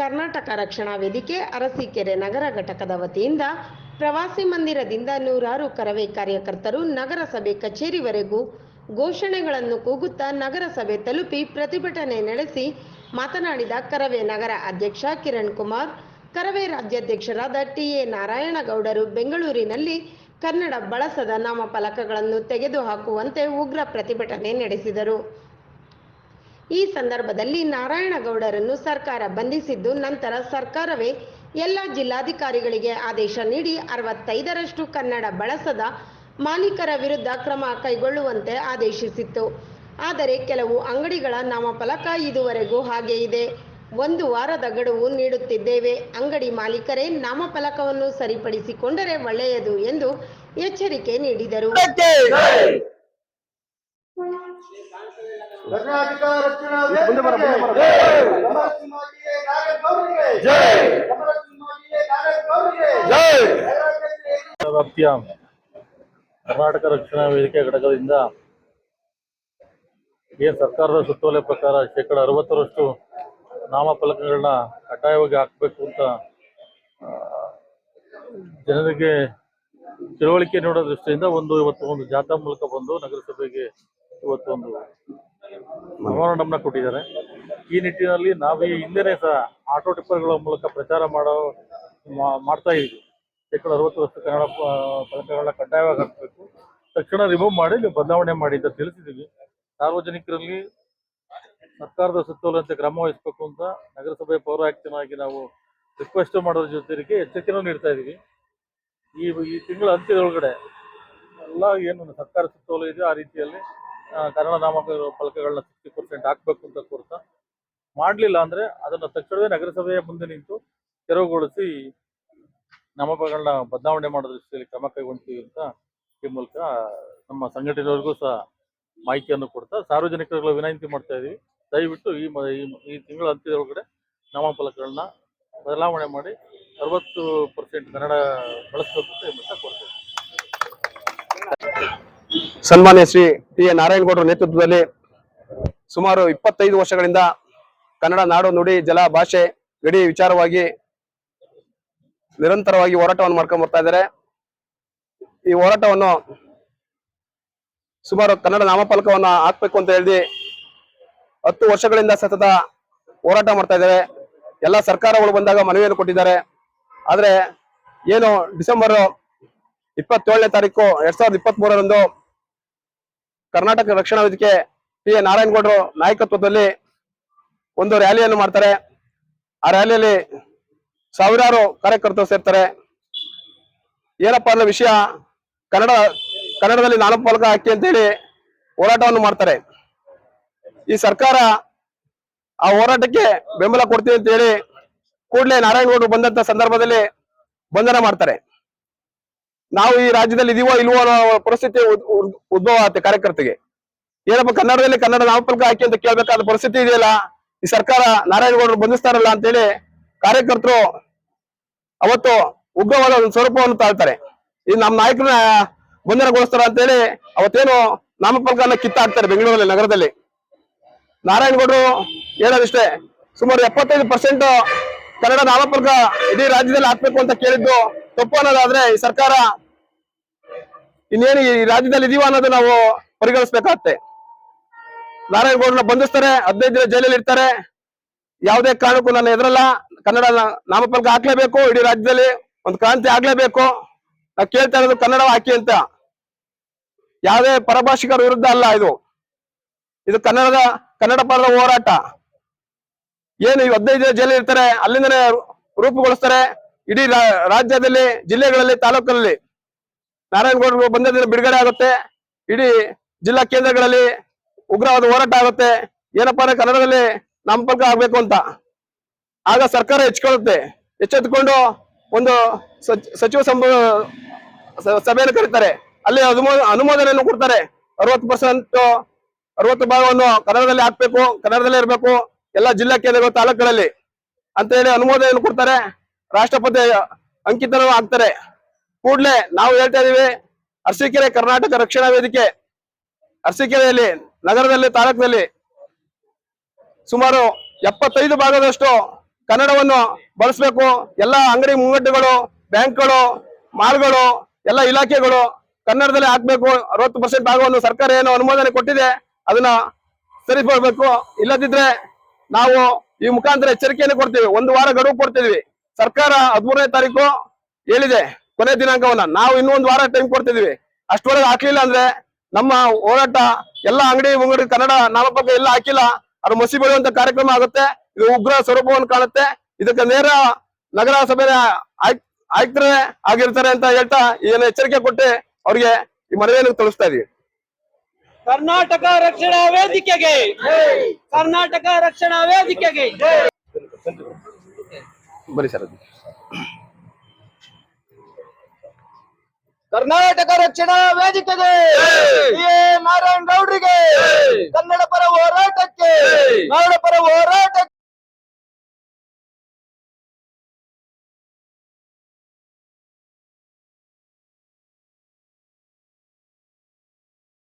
ಕರ್ನಾಟಕ ರಕ್ಷಣಾ ವೇದಿಕೆ ಅರಸೀಕೆರೆ ನಗರ ಘಟಕದ ವತಿಯಿಂದ ಪ್ರವಾಸಿ ಮಂದಿರದಿಂದ ನೂರಾರು ಕರವೇ ಕಾರ್ಯಕರ್ತರು ನಗರಸಭೆ ಕಚೇರಿವರೆಗೂ ಘೋಷಣೆಗಳನ್ನು ಕೂಗುತ್ತಾ ನಗರಸಭೆ ತಲುಪಿ ಪ್ರತಿಭಟನೆ ನಡೆಸಿ ಮಾತನಾಡಿದ ಕರವೇ ನಗರ ಅಧ್ಯಕ್ಷ ಕಿರಣ್ ಕುಮಾರ್, ಕರವೇ ರಾಜ್ಯಾಧ್ಯಕ್ಷರಾದ ಟಿಎ ನಾರಾಯಣಗೌಡರು ಬೆಂಗಳೂರಿನಲ್ಲಿ ಕನ್ನಡ ಬಳಸದ ನಾಮಫಲಕಗಳನ್ನು ತೆಗೆದುಹಾಕುವಂತೆ ಉಗ್ರ ಪ್ರತಿಭಟನೆ ನಡೆಸಿದರು. ಈ ಸಂದರ್ಭದಲ್ಲಿ ನಾರಾಯಣಗೌಡರನ್ನು ಸರ್ಕಾರ ಬಂಧಿಸಿದ್ದು ನಂತರ ಸರ್ಕಾರವೇ ಎಲ್ಲ ಜಿಲ್ಲಾಧಿಕಾರಿಗಳಿಗೆ ಆದೇಶ ನೀಡಿ ಅರವತ್ತೈದರಷ್ಟು ಕನ್ನಡ ಬಳಸದ ಮಾಲೀಕರ ವಿರುದ್ಧ ಕ್ರಮ ಕೈಗೊಳ್ಳುವಂತೆ ಆದೇಶಿಸಿತ್ತು. ಆದರೆ ಕೆಲವು ಅಂಗಡಿಗಳ ನಾಮಫಲಕ ಇದುವರೆಗೂ ಹಾಗೆ ಇದೆ. ಒಂದು ವಾರದ ಗಡುವು ನೀಡುತ್ತಿದ್ದೇವೆ. ಅಂಗಡಿ ಮಾಲೀಕರೇ ನಾಮಫಲಕವನ್ನು ಸರಿಪಡಿಸಿಕೊಂಡರೆ ಒಳ್ಳೆಯದು ಎಂದು ಎಚ್ಚರಿಕೆ ನೀಡಿದರು. ನಾಗೇಗೌಡರಿಗೆ ರಕ್ಷಣಾ ವ್ಯಾಪ್ತಿಯ ಕರ್ನಾಟಕ ರಕ್ಷಣಾ ವೇದಿಕೆ ಘಟಕದಿಂದ ಏನು ಸರ್ಕಾರದ ಸುತ್ತೋಲೆ ಪ್ರಕಾರ ಶೇಕಡ ಅರವತ್ತರಷ್ಟು ನಾಮಫಲಕಗಳನ್ನ ಕಡ್ಡಾಯವಾಗಿ ಹಾಕಬೇಕು ಅಂತ ಜನರಿಗೆ ತಿಳುವಳಿಕೆ ನೀಡೋ ದೃಷ್ಟಿಯಿಂದ ಒಂದು ಇವತ್ತು ಒಂದು ಜಾಥಾ ಮೂಲಕ ಬಂದು ನಗರಸಭೆಗೆ ಇವತ್ತು ಒಂದು ಕೊಟ್ಟಿದ್ದಾರೆ. ಈ ನಿಟ್ಟಿನಲ್ಲಿ ನಾವು ಈ ಹಿಂದೆನೇ ಸಹ ಆಟೋ ಟಿಪ್ಪರ್ಗಳ ಮೂಲಕ ಪ್ರಚಾರ ಮಾಡೋ ಮಾಡ್ತಾ ಇದ್ವಿ ಶೇಕಡ ವರ್ಷ ಕನ್ನಡ ಪದಕಗಳನ್ನ ಕಡ್ಡಾಯವಾಗಿ ಹಾಕಬೇಕು. ತಕ್ಷಣ ರಿಮೂವ್ ಮಾಡಿ, ನೀವು ಬದಲಾವಣೆ ಮಾಡಿ ಅಂತ ತಿಳಿಸಿದ್ದೀವಿ. ಸಾರ್ವಜನಿಕರಲ್ಲಿ ಸರ್ಕಾರದ ಸುತ್ತೋಲಂತೆ ಕ್ರಮ ವಹಿಸಬೇಕು ಅಂತ ನಗರಸಭೆ ಪೌರಾಯುಕ್ತನಾಗಿ ನಾವು ರಿಕ್ವೆಸ್ಟ್ ಮಾಡೋದ್ರ ಜೊತೆಗೆ ಎಚ್ಚರಿಕೆನೂ ನೀಡ್ತಾ ಇದ್ದೀವಿ. ಈ ಈ ತಿಂಗಳ ಅಂತ್ಯದೊಳಗಡೆ ಎಲ್ಲ ಏನು ಸರ್ಕಾರ ಸುತ್ತೋಲೆ ಇದೆ ಆ ರೀತಿಯಲ್ಲಿ ಕನ್ನಡ ನಾಮಕ ಫಲಕಗಳನ್ನ ಸಿಕ್ಸ್ಟಿ ಪರ್ಸೆಂಟ್ ಹಾಕ್ಬೇಕು ಅಂತ ಕೋರ್ತಾ ಮಾಡಲಿಲ್ಲ ಅಂದ್ರೆ ಅದನ್ನ ತಕ್ಷಣವೇ ನಗರಸಭೆಯ ಮುಂದೆ ನಿಂತು ತೆರವುಗೊಳಿಸಿ ನಾಮಪಗಳನ್ನ ಬದಲಾವಣೆ ಮಾಡೋ ದೃಷ್ಟಿಯಲ್ಲಿ ಕ್ರಮ ಕೈಗೊಳ್ತೀವಿ ಅಂತ ಈ ಮೂಲಕ ನಮ್ಮ ಸಂಘಟನೆಯವರಿಗೂ ಸಹ ಮಾಹಿತಿಯನ್ನು ಕೊಡ್ತಾ ಸಾರ್ವಜನಿಕರುಗಳ ವಿನಂತಿ ಮಾಡ್ತಾ ಇದೀವಿ. ದಯವಿಟ್ಟು ಈ ಈ- ತಿಂಗಳ ಅಂತ್ಯದೊಳಗಡೆ ನಾಮಫಲಕಗಳನ್ನ ಬದಲಾವಣೆ ಮಾಡಿ ಅರವತ್ತು ಪರ್ಸೆಂಟ್ ಕನ್ನಡ ಬಳಸಬೇಕು ಅಂತ ಈ ಮೂಲಕ ಕೋರ್ತೇವೆ ಸನ್ಮಾನ್ಯ ಶ್ರೀ ಟಿ ಎ ನಾರಾಯಣಗೌಡರ ನೇತೃತ್ವದಲ್ಲಿ ಸುಮಾರು ಇಪ್ಪತ್ತೈದು ವರ್ಷಗಳಿಂದ ಕನ್ನಡ ನಾಡು ನುಡಿ ಜಲ ಭಾಷೆ ಗಡಿ ವಿಚಾರವಾಗಿ ನಿರಂತರವಾಗಿ ಹೋರಾಟವನ್ನು ಮಾಡ್ಕೊಂಡು ಬರ್ತಾ ಇದ್ದಾರೆ. ಈ ಹೋರಾಟವನ್ನು ಸುಮಾರು ಕನ್ನಡ ನಾಮಫಲಕವನ್ನು ಹಾಕ್ಬೇಕು ಅಂತ ಹೇಳಿ ಹತ್ತು ವರ್ಷಗಳಿಂದ ಸತತ ಹೋರಾಟ ಮಾಡ್ತಾ ಇದ್ದಾರೆ. ಎಲ್ಲ ಸರ್ಕಾರಗಳು ಬಂದಾಗ ಮನವಿಯನ್ನು ಕೊಟ್ಟಿದ್ದಾರೆ. ಆದ್ರೆ ಏನು ಡಿಸೆಂಬರ್ ಇಪ್ಪತ್ತೇಳನೇ ತಾರೀಕು ಎರಡ್ ಸಾವಿರದ ಇಪ್ಪತ್ತ್ ಮೂರರಂದು ಕರ್ನಾಟಕ ರಕ್ಷಣಾ ವೇದಿಕೆ ಪಿ ಎ ನಾರಾಯಣಗೌಡರು ನಾಯಕತ್ವದಲ್ಲಿ ಒಂದು ರ್ಯಾಲಿಯನ್ನು ಮಾಡ್ತಾರೆ. ಆ ರ್ಯಾಲಿಯಲ್ಲಿ ಸಾವಿರಾರು ಕಾರ್ಯಕರ್ತರು ಸೇರ್ತಾರೆ. ಏನಪ್ಪಾ ಅನ್ನೋ ವಿಷಯ, ಕನ್ನಡ, ಕನ್ನಡದಲ್ಲಿ ನಾಮಫಲಕ ಹಾಕಿ ಅಂತೇಳಿ ಹೋರಾಟವನ್ನು ಮಾಡ್ತಾರೆ. ಈ ಸರ್ಕಾರ ಆ ಹೋರಾಟಕ್ಕೆ ಬೆಂಬಲ ಕೊಡ್ತೀವಿ ಅಂತ ಹೇಳಿ ಕೂಡಲೇ ನಾರಾಯಣಗೌಡರು ಬಂದಂತ ಸಂದರ್ಭದಲ್ಲಿ ಬಂಧನ ಮಾಡ್ತಾರೆ. ನಾವು ಈ ರಾಜ್ಯದಲ್ಲಿ ಇದೀವೋ ಇಲ್ವೋ ಅನ್ನೋ ಪರಿಸ್ಥಿತಿ ಉದ್- ಉದ್- ಉದ್ಭವ ಆಗುತ್ತೆ ಕಾರ್ಯಕರ್ತರಿಗೆ. ಏನಪ್ಪ ಕನ್ನಡದಲ್ಲಿ ಕನ್ನಡ ನಾಮಫಲಕ ಹಾಕಿ ಅಂತ ಕೇಳಬೇಕಾದ ಪರಿಸ್ಥಿತಿ ಇದೆಯಲ್ಲ? ಈ ಸರ್ಕಾರ ನಾರಾಯಣಗೌಡರು ಬಂಧಿಸ್ತಾರಲ್ಲ ಅಂತೇಳಿ ಕಾರ್ಯಕರ್ತರು ಅವತ್ತು ಉಗ್ರವಾದ ಒಂದು ಸ್ವರೂಪವನ್ನು ತಾಳ್ತಾರೆ. ಈ ನಮ್ಮ ನಾಯಕನ ಬಂಧನಗೊಳಿಸ್ತಾರ ಅಂತೇಳಿ ಅವತ್ತೇನು ನಾಮಫಲಕನ ಕಿತ್ತಾಡ್ತಾರೆ ಬೆಂಗಳೂರಲ್ಲಿ, ನಗರದಲ್ಲಿ. ನಾರಾಯಣಗೌಡರು ಹೇಳೋದಿಷ್ಟೇ, ಸುಮಾರು ಎಪ್ಪತ್ತೈದು ಪರ್ಸೆಂಟ್ ಕನ್ನಡ ನಾಮಫಲಕ ಇಡೀ ರಾಜ್ಯದಲ್ಲಿ ಹಾಕ್ಬೇಕು ಅಂತ ಕೇಳಿದ್ದು ತಪ್ಪು ಅನ್ನೋದಾದ್ರೆ ಈ ಸರ್ಕಾರ ಇನ್ನೇನು ಈ ರಾಜ್ಯದಲ್ಲಿ ಇದೀವ ಅನ್ನೋದು ನಾವು ಪರಿಗಣಿಸ್ಬೇಕಾಗತ್ತೆ. ನಾರಾಯಣಗೌಡನ ಬಂಧಿಸ್ತಾರೆ, ಹದಿನೈದು ದಿನ ಜೈಲಲ್ಲಿ ಇರ್ತಾರೆ. ಯಾವುದೇ ಕಾರಣಕ್ಕೂ ನನ್ನ ಎದುರಲ್ಲ ಕನ್ನಡ ನಾಮಫಲಕ ಹಾಕ್ಲೇಬೇಕು, ಇಡೀ ರಾಜ್ಯದಲ್ಲಿ ಒಂದು ಕ್ರಾಂತಿ ಆಗ್ಲೇಬೇಕು. ನಾವು ಕೇಳ್ತಾ ಇರೋದು ಕನ್ನಡ ಹಾಕಿ ಅಂತ. ಯಾವುದೇ ಪರಭಾಷಿಕರ ವಿರುದ್ಧ ಅಲ್ಲ ಇದು. ಇದು ಕನ್ನಡದ, ಕನ್ನಡ ಪರದ ಹೋರಾಟ. ಏನು ಈ ಹದಿನೈದು ದಿನ ಜೈಲಲ್ಲಿ ಇರ್ತಾರೆ, ಅಲ್ಲಿಂದನೇ ರೂಪುಗೊಳಿಸ್ತಾರೆ. ಇಡೀ ರಾಜ್ಯದಲ್ಲಿ, ಜಿಲ್ಲೆಗಳಲ್ಲಿ, ತಾಲೂಕಲ್ಲಿ. ನಾರಾಯಣಗೌಡರು ಬಂದ ಬಿಡುಗಡೆ ಆಗುತ್ತೆ. ಇಡೀ ಜಿಲ್ಲಾ ಕೇಂದ್ರಗಳಲ್ಲಿ ಉಗ್ರವಾದ ಹೋರಾಟ ಆಗುತ್ತೆ. ಏನಪ್ಪಾ ಅಂದ್ರೆ ಕನ್ನಡದಲ್ಲಿ ನಾಮಫಲಕ ಆಗ್ಬೇಕು ಅಂತ. ಆಗ ಸರ್ಕಾರ ಹೆಚ್ಕೊಳ್ಳುತ್ತೆ. ಎಚ್ಚೆತ್ಕೊಂಡು ಒಂದು ಸಚ್- ಸಚಿವ ಸಂಬ, ಸ- ಸಭೆಯನ್ನು ಕರೀತಾರೆ. ಅಲ್ಲಿ ಅನುಮೋ, ಅನುಮೋದನೆಯನ್ನು ಕೊಡ್ತಾರೆ. ಅರವತ್ತು ಪರ್ಸೆಂಟ್ ಅರವತ್ತು ಭಾಗವನ್ನು ಕನ್ನಡದಲ್ಲಿ ಹಾಕ್ಬೇಕು, ಕನ್ನಡದಲ್ಲೇ ಇರಬೇಕು, ಎಲ್ಲ ಜಿಲ್ಲಾ ಕೇಂದ್ರಗಳು ತಾಲೂಕುಗಳಲ್ಲಿ. ಅಂತ ಹೇಳಿ ಅನುಮೋದನೆಯನ್ನು ಕೊಡ್ತಾರೆ. ರಾಷ್ಟ್ರಪತಿ ಅಂಕಿತನೂ ಆಗ್ತಾರೆ ಕೂಡ್ಲೆ ನಾವು ಹೇಳ್ತಾ ಇದೀವಿ, ಅರಸೀಕೆರೆ ಕರ್ನಾಟಕ ರಕ್ಷಣಾ ವೇದಿಕೆ, ಅರಸೀಕೆರೆಯಲ್ಲಿ, ನಗರದಲ್ಲಿ, ತಾಲೂಕಿನಲ್ಲಿ ಸುಮಾರು ಎಪ್ಪತ್ತೈದು ಭಾಗದಷ್ಟು ಕನ್ನಡವನ್ನು ಬಳಸಬೇಕು. ಎಲ್ಲ ಅಂಗಡಿ ಮುಂಗಟ್ಟುಗಳು, ಬ್ಯಾಂಕ್ಗಳು, ಮಾಲ್ಗಳು, ಎಲ್ಲ ಇಲಾಖೆಗಳು ಕನ್ನಡದಲ್ಲಿ ಹಾಕ್ಬೇಕು. ಅರವತ್ತು ಪರ್ಸೆಂಟ್ ಭಾಗವನ್ನು ಸರ್ಕಾರ ಏನು ಅನುಮೋದನೆ ಕೊಟ್ಟಿದೆ, ಅದನ್ನ ಸರಿಪಡಬೇಕು ಇಲ್ಲದಿದ್ರೆ ನಾವು ಈ ಮುಖಾಂತರ ಎಚ್ಚರಿಕೆಯನ್ನು ಕೊಡ್ತೀವಿ. ಒಂದು ವಾರ ಗಡುವು ಕೊಡ್ತಿದ್ವಿ. ಸರ್ಕಾರ ಹದಿಮೂರನೇ ತಾರೀಕು ಹೇಳಿದೆ. ಕೊನೆ ದಿನಾಂಕವಲ್ಲ ನಾವು ಇನ್ನೂ ಒಂದು ವಾರ ಟೈಮ್ ಕೊಡ್ತಿದೀವಿ. ಅಷ್ಟೊಳಗೆ ಹಾಕ್ಲಿಲ್ಲ ಅಂದ್ರೆ ನಮ್ಮ ಹೋರಾಟ ಎಲ್ಲ ಅಂಗಡಿ ಮುಂಗಡಿ ಕನ್ನಡ ನಾಮಪತ್ರ ಎಲ್ಲ ಹಾಕಿಲ್ಲ. ಅದು ಮಸಿ ಬೆಳೆಯುವಂತ ಕಾರ್ಯಕ್ರಮ ಆಗುತ್ತೆ. ಇದು ಉಗ್ರ ಸ್ವರೂಪವನ್ನು ಕಾಣುತ್ತೆ. ಇದಕ್ಕೆ ನೇರ ನಗರಸಭೆ ಆಯುಕ್ ಆಯುಕ್ತರೇ ಆಗಿರ್ತಾರೆ ಅಂತ ಹೇಳ್ತಾ ಏನು ಎಚ್ಚರಿಕೆ ಕೊಟ್ಟು ಅವ್ರಿಗೆ ಈ ಮನವಿಯನ್ನು ತಿಳಿಸ್ತಾ ಇದೀವಿ. ಕರ್ನಾಟಕ ರಕ್ಷಣಾ ವೇದಿಕೆಗೆ. ಕರ್ನಾಟಕ ರಕ್ಷಣಾ ವೇದಿಕೆಗೆ. ಬರೀ ಸರ್. ಕರ್ನಾಟಕ ರಕ್ಷಣಾ ವೇದಿಕೆಗೆ ನಾರಾಯಣ ಗೌಡ್ರಿಗೆ ಕನ್ನಡ ಪರ ಹೋರಾಟಕ್ಕೆ ಕನ್ನಡ ಪರ ಹೋರಾಟ